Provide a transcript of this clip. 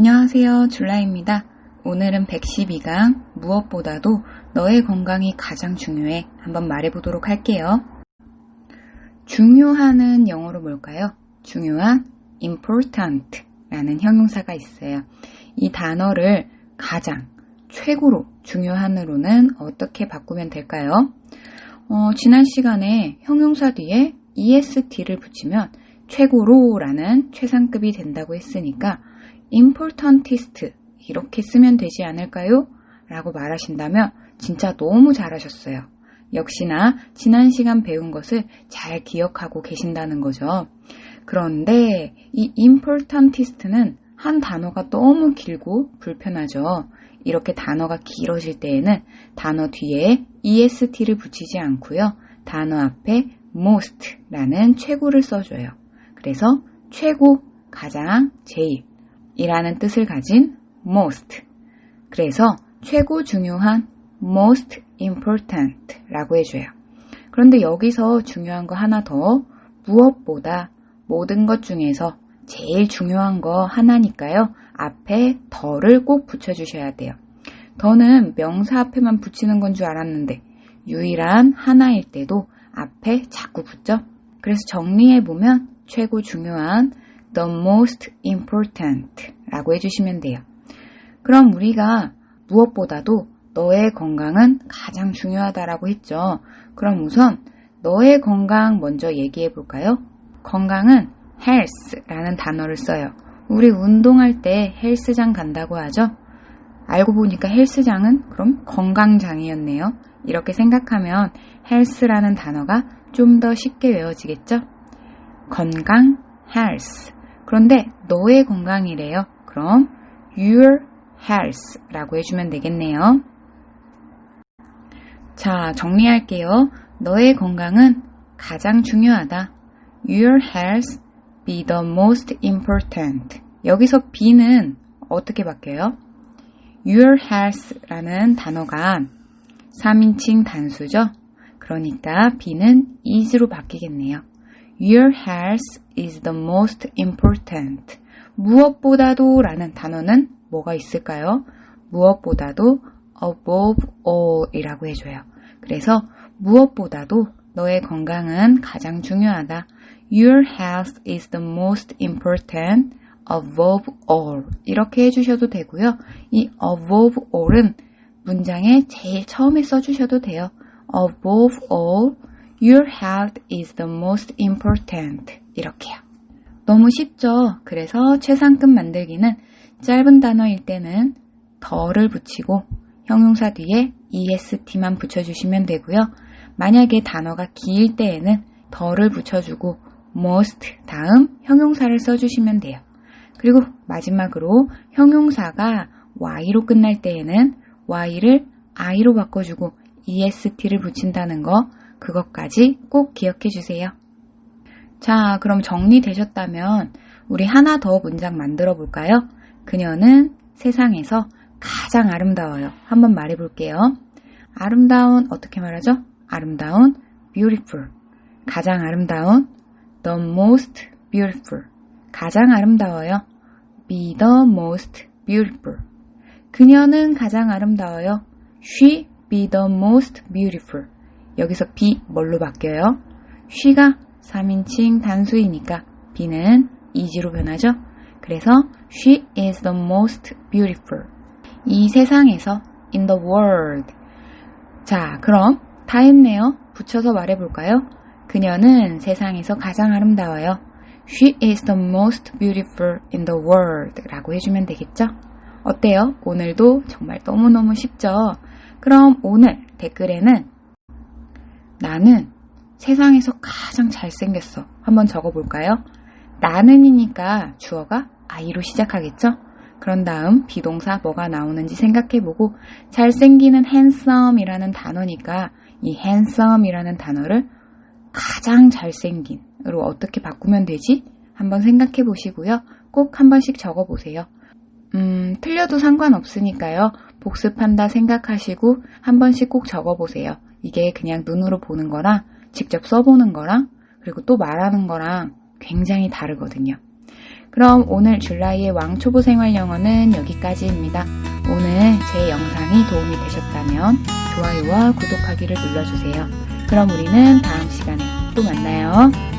안녕하세요. 줄라입니다. 오늘은 112강 무엇보다도 너의 건강이 가장 중요해 한번 말해보도록 할게요. 중요한은 영어로 뭘까요? 중요한 important 라는 형용사가 있어요. 이 단어를 가장, 최고로 중요한으로는 어떻게 바꾸면 될까요? 어, 지난 시간에 형용사 뒤에 est를 붙이면 최고로라는 최상급이 된다고 했으니까 importantist 이렇게 쓰면 되지 않을까요? 라고 말하신다면 진짜 너무 잘하셨어요. 역시나 지난 시간 배운 것을 잘 기억하고 계신다는 거죠. 그런데 이 importantist는 한 단어가 너무 길고 불편하죠. 이렇게 단어가 길어질 때에는 단어 뒤에 est를 붙이지 않고요. 단어 앞에 most라는 최고를 써줘요. 그래서 최고, 가장, 제일 이라는 뜻을 가진 most. 그래서 최고 중요한 most important 라고 해줘요. 그런데 여기서 중요한 거 하나 더 무엇보다 모든 것 중에서 제일 중요한 거 하나니까요. 앞에 더를 꼭 붙여주셔야 돼요. 더는 명사 앞에만 붙이는 건 줄 알았는데 유일한 하나일 때도 앞에 자꾸 붙죠. 그래서 정리해보면 최고 중요한 the most important 라고 해주시면 돼요. 그럼 우리가 무엇보다도 너의 건강은 가장 중요하다라고 했죠. 그럼 우선 너의 건강 먼저 얘기해 볼까요? 건강은 health라는 단어를 써요. 우리 운동할 때 헬스장 간다고 하죠. 알고 보니까 헬스장은 그럼 건강장이었네요. 이렇게 생각하면 health라는 단어가 좀 더 쉽게 외워지겠죠? 건강, health. 그런데 너의 건강이래요. 그럼 your health라고 해주면 되겠네요. 자, 정리할게요. 너의 건강은 가장 중요하다. Your health be the most important. 여기서 be는 어떻게 바뀌어요? Your health라는 단어가 3인칭 단수죠? 그러니까 be는 is로 바뀌겠네요. Your health is the most important. 무엇보다도 라는 단어는 뭐가 있을까요? 무엇보다도 above all 이라고 해줘요. 그래서 무엇보다도 너의 건강은 가장 중요하다. Your health is the most important above all. 이렇게 해주셔도 되고요. 이 above all은 문장에 제일 처음에 써주셔도 돼요. above all, your health is the most important. 이렇게요. 너무 쉽죠? 그래서 최상급 만들기는 짧은 단어일 때는 더를 붙이고 형용사 뒤에 est만 붙여주시면 되고요. 만약에 단어가 길 때에는 더를 붙여주고 most 다음 형용사를 써주시면 돼요. 그리고 마지막으로 형용사가 y로 끝날 때에는 y를 i로 바꿔주고 est를 붙인다는 거 그것까지 꼭 기억해 주세요. 자, 그럼 정리되셨다면 우리 하나 더 문장 만들어 볼까요? 그녀는 세상에서 가장 아름다워요. 한번 말해 볼게요. 아름다운 어떻게 말하죠? 아름다운 beautiful. 가장 아름다운 the most beautiful. 가장 아름다워요. be the most beautiful. 그녀는 가장 아름다워요. she be the most beautiful. 여기서 be 뭘로 바뀌어요? she가 3인칭 단수이니까 be는 is로 변하죠. 그래서 she is the most beautiful. 이 세상에서 in the world. 자, 그럼 다 했네요. 붙여서 말해 볼까요? 그녀는 세상에서 가장 아름다워요. She is the most beautiful in the world 라고 해주면 되겠죠? 어때요? 오늘도 정말 너무너무 쉽죠? 그럼 오늘 댓글에는 나는 세상에서 가장 잘생겼어. 한번 적어볼까요? 나는이니까 주어가 I로 시작하겠죠? 그런 다음 비동사 뭐가 나오는지 생각해보고 잘생기는 handsome이라는 단어니까 이 handsome이라는 단어를 가장 잘생긴으로 어떻게 바꾸면 되지? 한번 생각해 보시고요. 꼭 한 번씩 적어 보세요. 음, 틀려도 상관없으니까요. 복습한다 생각하시고 한 번씩 꼭 적어 보세요. 이게 그냥 눈으로 보는 거랑 직접 써보는 거랑 그리고 또 말하는 거랑 굉장히 다르거든요. 그럼 오늘 줄라이의 왕초보 생활 영어는 여기까지입니다. 오늘 제 영상이 도움이 되셨다면 좋아요와 구독하기를 눌러주세요. 그럼 우리는 다음 시간에 또 만나요.